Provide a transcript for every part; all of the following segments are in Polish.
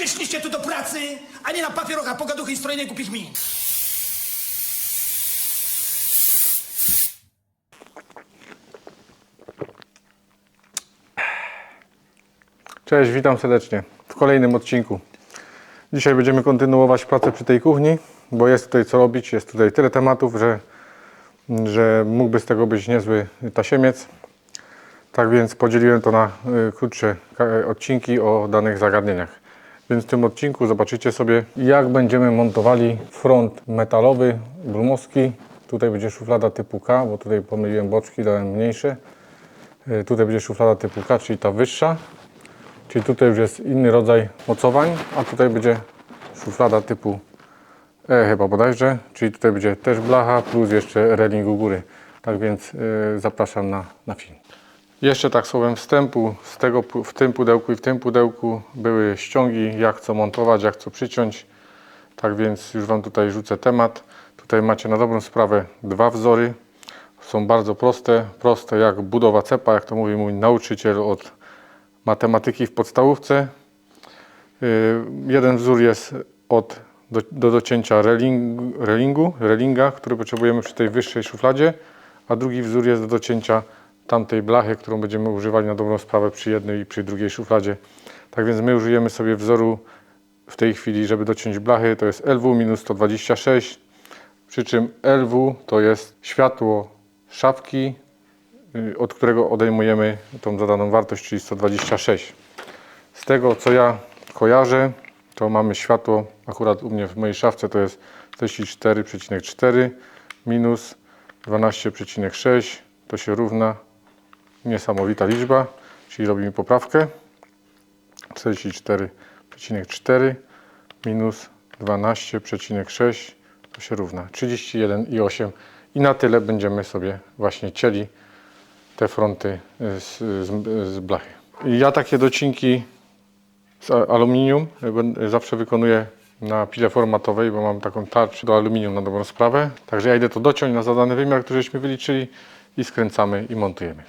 Przyszliście tu do pracy, a nie na papierocha, pogaduchy i strojenie głupich min. Cześć, witam serdecznie w kolejnym odcinku. Dzisiaj będziemy kontynuować pracę przy tej kuchni, bo jest tutaj co robić, jest tutaj tyle tematów, że, że mógłby z tego być niezły tasiemiec. Tak więc podzieliłem to na y, krótsze odcinki o danych zagadnieniach. Więc w tym odcinku zobaczycie sobie, jak będziemy montowali front metalowy brumowski. Tutaj będzie szuflada typu K, bo tutaj pomyliłem boczki, dałem mniejsze. Y, Tutaj będzie szuflada typu K, czyli ta wyższa. Czyli tutaj już jest inny rodzaj mocowań, a tutaj będzie szuflada typu E chyba bodajże, czyli tutaj będzie też blacha plus jeszcze reling u góry. Tak więc y, zapraszam na, na film. Jeszcze tak słowem wstępu, z tego, w tym pudełku i w tym pudełku były ściągi, jak co montować, jak co przyciąć. Tak więc już Wam tutaj rzucę temat. Tutaj macie na dobrą sprawę dwa wzory. Są bardzo proste, proste jak budowa cepa, jak to mówi mój nauczyciel od matematyki w podstawówce. Y, Jeden wzór jest od, do, do docięcia reling, relingu, relinga, który potrzebujemy przy tej wyższej szufladzie, a drugi wzór jest do docięcia tamtej blachy, którą będziemy używali na dobrą sprawę przy jednej i przy drugiej szufladzie. Tak więc my użyjemy sobie wzoru w tej chwili, żeby dociąć blachy, to jest LW-126, przy czym LW to jest światło szafki, y, od którego odejmujemy tą zadaną wartość, czyli 126. Z tego co ja kojarzę, to mamy światło, akurat u mnie w mojej szafce to jest 44,4 minus 12,6, to się równa niesamowita liczba, czyli robimy poprawkę. 44,4 minus 12,6 to się równa 31,8 i na tyle będziemy sobie właśnie cieli te fronty y, z, z, z blachy. Ja takie docinki z aluminium zawsze wykonuję na pile formatowej, bo mam taką tarczę do aluminium na dobrą sprawę. Także ja idę to dociąć na zadany wymiar, który żeśmy wyliczyli i skręcamy i montujemy.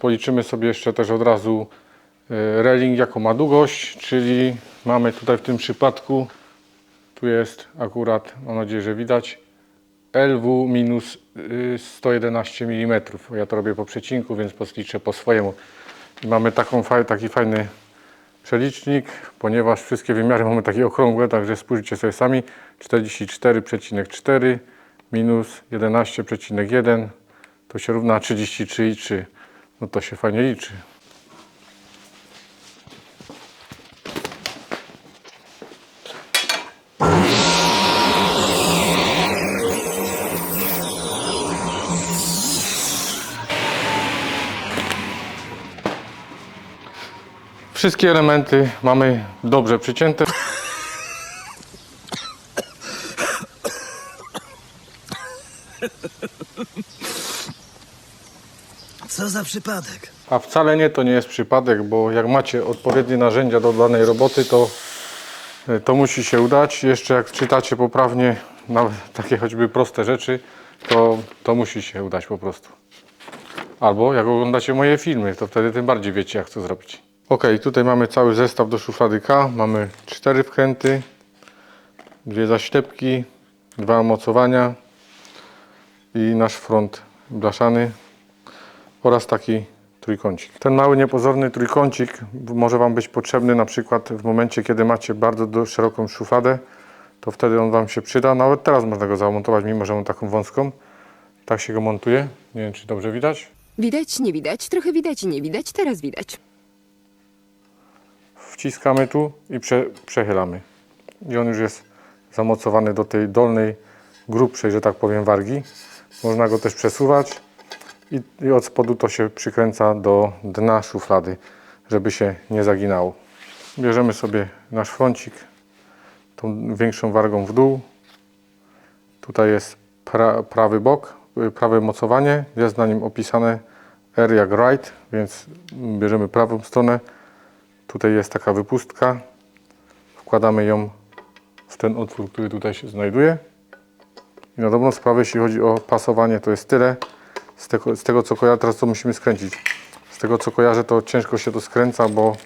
Policzymy sobie jeszcze też od razu e, reling jaką ma długość, czyli mamy tutaj w tym przypadku, tu jest akurat, mam nadzieję, że widać, LW minus y, 111 mm. Ja to robię po przecinku, więc posliczę po swojemu. I mamy taką, taki fajny przelicznik, ponieważ wszystkie wymiary mamy takie okrągłe, także spójrzcie sobie sami. 44,4 minus 11,1 to się równa 33,3. No to się fajnie liczy. Wszystkie elementy mamy dobrze przycięte. Co za przypadek? A wcale nie, to nie jest przypadek, bo jak macie odpowiednie narzędzia do danej roboty, to, to musi się udać. Jeszcze jak czytacie poprawnie nawet takie choćby proste rzeczy, to, to musi się udać po prostu. Albo jak oglądacie moje filmy, to wtedy tym bardziej wiecie jak to zrobić. Ok, tutaj mamy cały zestaw do szuflady K. Mamy cztery wkręty, dwie zaślepki, dwa mocowania i nasz front blaszany oraz taki trójkącik. Ten mały niepozorny trójkącik może Wam być potrzebny na przykład w momencie, kiedy macie bardzo szeroką szufladę, to wtedy on Wam się przyda. Nawet teraz można go zamontować, mimo że mam taką wąską. Tak się go montuje. Nie wiem, czy dobrze widać. Widać, nie widać, trochę widać, nie widać, teraz widać. Wciskamy tu i prze, przechylamy. I on już jest zamocowany do tej dolnej, grubszej, że tak powiem, wargi. Można go też przesuwać i, i od spodu to się przykręca do dna szuflady, żeby się nie zaginało. Bierzemy sobie nasz froncik tą większą wargą w dół. Tutaj jest pra, prawy bok, y, prawe mocowanie. Jest na nim opisane R jak right, więc bierzemy prawą stronę. Tutaj jest taka wypustka. Wkładamy ją w ten otwór, który tutaj się znajduje. I na dobrą sprawę, jeśli chodzi o pasowanie, to jest tyle. Z tego, z tego co kojarzę, teraz to musimy skręcić. Z tego co kojarzę, to ciężko się to skręca, bo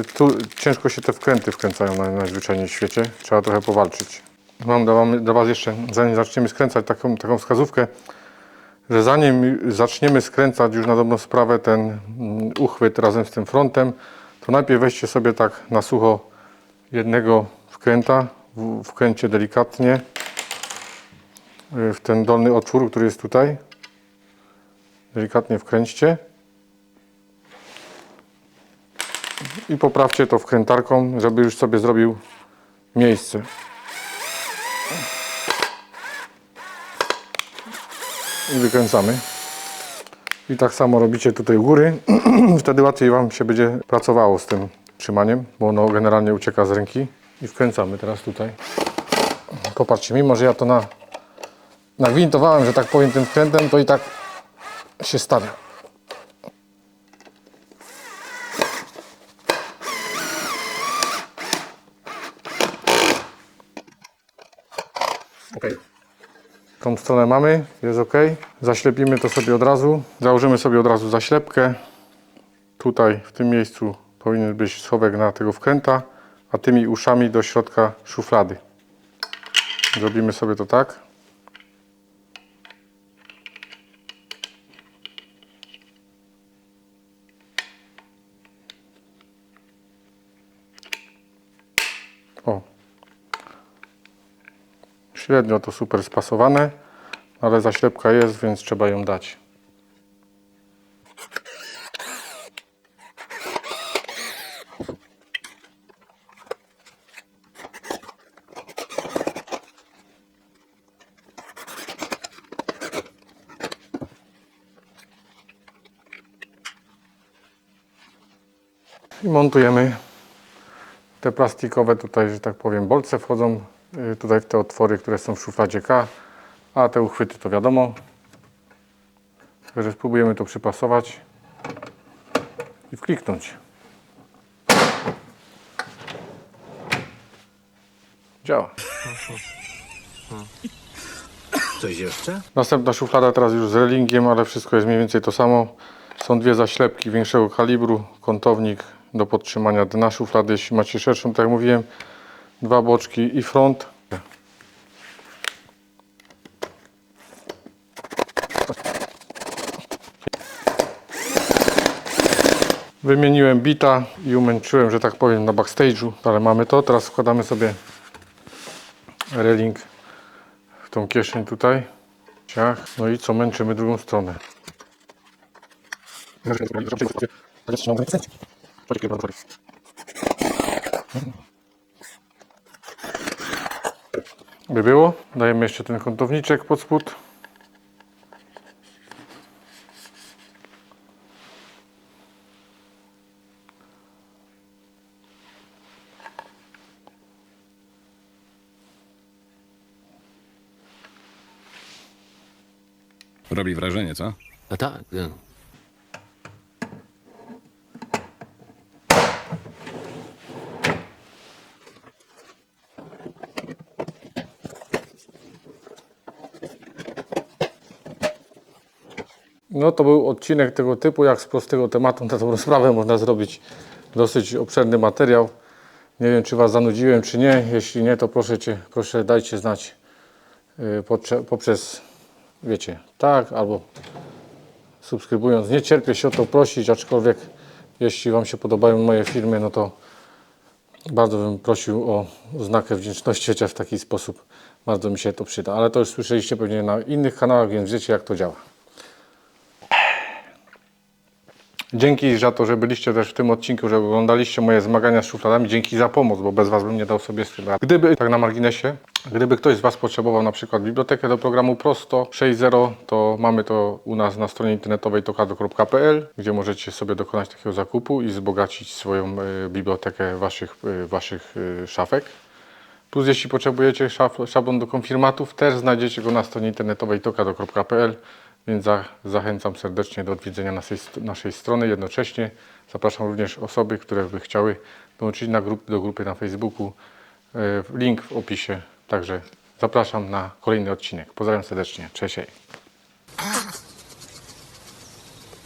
y, tu ciężko się te wkręty wkręcają na, najzwyczajniej świecie. Trzeba trochę powalczyć. Mam dla, dla Was jeszcze, zanim zaczniemy skręcać, taką, taką wskazówkę, że zanim zaczniemy skręcać już na dobrą sprawę ten mm, uchwyt razem z tym frontem, to najpierw weźcie sobie tak na sucho jednego wkręta, wkręcie delikatnie y, w ten dolny otwór, który jest tutaj. Delikatnie wkręćcie. I poprawcie to wkrętarką, żeby już sobie zrobił miejsce. I wykręcamy. I tak samo robicie tutaj u góry. Wtedy łatwiej Wam się będzie pracowało z tym trzymaniem, bo ono generalnie ucieka z ręki. I wkręcamy teraz tutaj. Popatrzcie, mimo że ja to na, nagwintowałem, że tak powiem, tym wkrętem, to i tak się stawia. Tą stronę mamy, jest ok. Zaślepimy to sobie od razu. Założymy sobie od razu zaślepkę. Tutaj w tym miejscu powinien być schowek na tego wkręta, a tymi uszami do środka szuflady. Zrobimy sobie to tak. Średnio to super spasowane, ale zaślepka jest, więc trzeba ją dać. I montujemy te plastikowe tutaj, że tak powiem, bolce wchodzą tutaj w te otwory, które są w szufladzie K, a te uchwyty to wiadomo. Także spróbujemy to przypasować i wkliknąć. Działa. Coś jeszcze? Następna szuflada teraz już z relingiem, ale wszystko jest mniej więcej to samo. Są dwie zaślepki większego kalibru, kątownik do podtrzymania dna szuflady, jeśli macie szerszą, tak jak mówiłem, dwa boczki i front. Wymieniłem bita i umęczyłem, że tak powiem, na backstage'u, ale mamy to. Teraz wkładamy sobie reling w tą kieszeń tutaj. No i co, męczymy drugą stronę. By było, dajemy jeszcze ten kątowniczek pod spód. Robi wrażenie, co? A tak. e. No to był odcinek tego typu, jak z prostego tematu na dobrą sprawę można zrobić dosyć obszerny materiał. Nie wiem, czy Was zanudziłem, czy nie. Jeśli nie, to proszę Cię, proszę dajcie znać y, poprzez, wiecie, tak albo subskrybując. Nie cierpię się o to prosić, aczkolwiek jeśli Wam się podobają moje filmy, no to bardzo bym prosił o znakę wdzięczności, chociaż w taki sposób bardzo mi się to przyda. Ale to już słyszeliście pewnie na innych kanałach, więc wiecie jak to działa. Dzięki za to, że byliście też w tym odcinku, że oglądaliście moje zmagania z szufladami. Dzięki za pomoc, bo bez Was bym nie dał sobie z tym rady. Gdyby, tak na marginesie, gdyby ktoś z Was potrzebował na przykład bibliotekę do programu Prosto 6.0, to mamy to u nas na stronie internetowej tokado.pl, gdzie możecie sobie dokonać takiego zakupu i wzbogacić swoją y, bibliotekę Waszych, y, waszych y, szafek. Plus jeśli potrzebujecie szablon do konfirmatów, też znajdziecie go na stronie internetowej tokado.pl. więc za, zachęcam serdecznie do odwiedzenia naszej, naszej strony. Jednocześnie zapraszam również osoby, które by chciały dołączyć na grup, do grupy na Facebooku. E, Link w opisie. Także zapraszam na kolejny odcinek. Pozdrawiam serdecznie. Cześć.